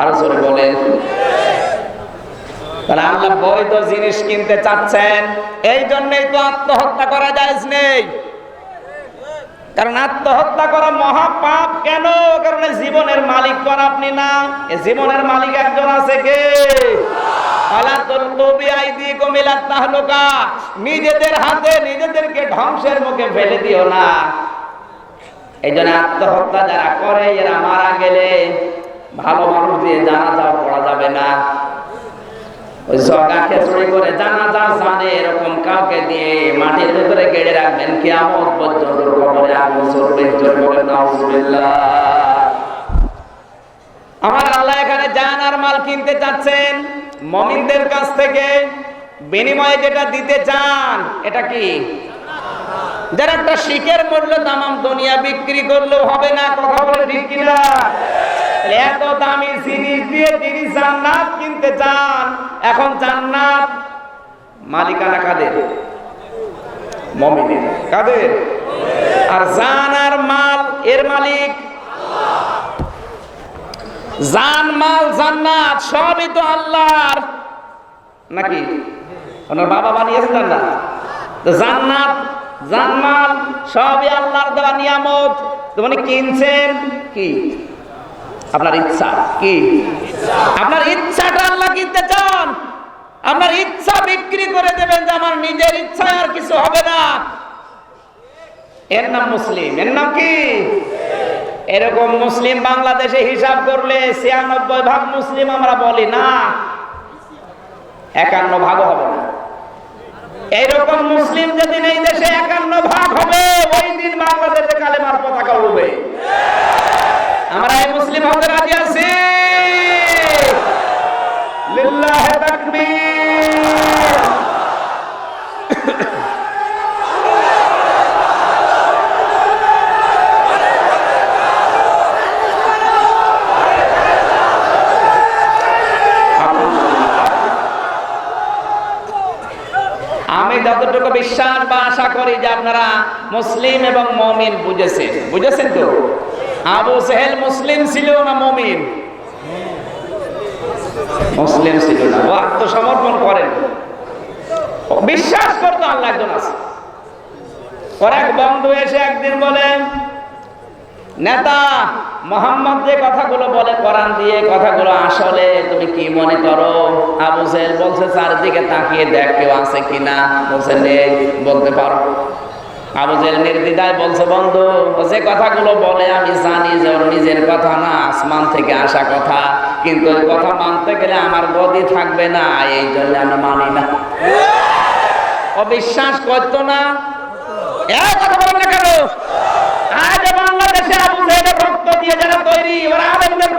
আরও বলেন। তাহলে আল্লাহ বৈধ জিনিস কিনতে চাচ্ছেন, এই জন্যই তো আত্মহত্যা করা যায় নেই। কারণ আত্মহত্যা করা মহা পাপ কেন? কারণ জীবনের মালিক কোন আপনি না? জীবনের মালিক একজন আছে কে? নিজেদের হাতে, নিজেদেরকে ধ্বংসের মুখে ফেলে দিও না। এই জন্য আত্মহত্যা যারা করে, এরা মারা গেলে ভালো আমার আল্লাহ এখানে জান আর মাল কিনতে চাচ্ছেন। মমিনদের কাছ থেকে বিনিময়ে যেটা দিতে চান, এটা কি? যারা একটা শিখের মূল্য তামাম দুনিয়া বিক্রি করলেও হবে না কথা বলে ঠিক কিনা? এত দামি জিনিস দিয়ে কিনতে চান এখন জান্নাত মালিকানা কাদের? মমিনের। কাদের? আর জান আর মাল এর মালিক জান, মাল, জান্নাত সবই তো আল্লাহর। নাকি? ওনার বাবা বানিয়েছেন জান্নাত তো জান্নাত জানমাল সবই আল্লাহর দেওয়া নিয়ামত। তো মানে কিনছেন কি? আপনার ইচ্ছা কি? আপনার ইচ্ছাটা আল্লাহ কিনতে চান। আপনার ইচ্ছা বিক্রি করে দেবেন যে আমার নিজের ইচ্ছায় আর কিছু হবে না। এর নাম মুসলিম। এর নাম কি? এরকম মুসলিম বাংলাদেশে হিসাব করলে ছিয়ানব্বই ভাগ মুসলিম আমরা বলি, না। একান্ন ভাগ হবে না। এইরকম মুসলিম যেদিন এই দেশে একান্ন ভাগ হবে, ওই দিন বাংলাদেশে কালেমার পতাকা উঠবে আমরা এই মুসলিম হতে আমি যতটুকু বিশ্বাস বা আশা করি যে আপনারা মুসলিম এবং মমিন বুঝেছেন। বুঝেছেন তো? আবু সেহেল মুসলিম ছিল না মমিন? মুসলিম ছিল না। ও আত্মসমর্পণ করেন। বিশ্বাস করতো আল্লাহ একজন আছে। ওর এক বন্ধু এসে একদিন বলেন নেতা, মোহাম্মদ যে কথাগুলো বলে কোরআন দিয়ে, কথাগুলো আসলে তুমি কি মনে করো? আবু সাহেল বলছে, চারিদিকে তাকিয়ে দেখ কেউ আছে কিনা? বলছে নেই বলতে পারো। আবু জেল নির্দিদায় বলছে, বন্ধু, যে কথাগুলো বলে আমি জানি যে ওর নিজের কথা না, আসমান থেকে আসা কথা। কিন্তু ওই কথা মানতে গেলে আমার গদি থাকবে না, এই জন্য আমি মানি না। অবিশ্বাস করত না? কথা বলেন না কেন? আজ বাংলাদেশে আবু জেলের রক্ত দিয়ে যারা তৈরি, ওরা আলেমদের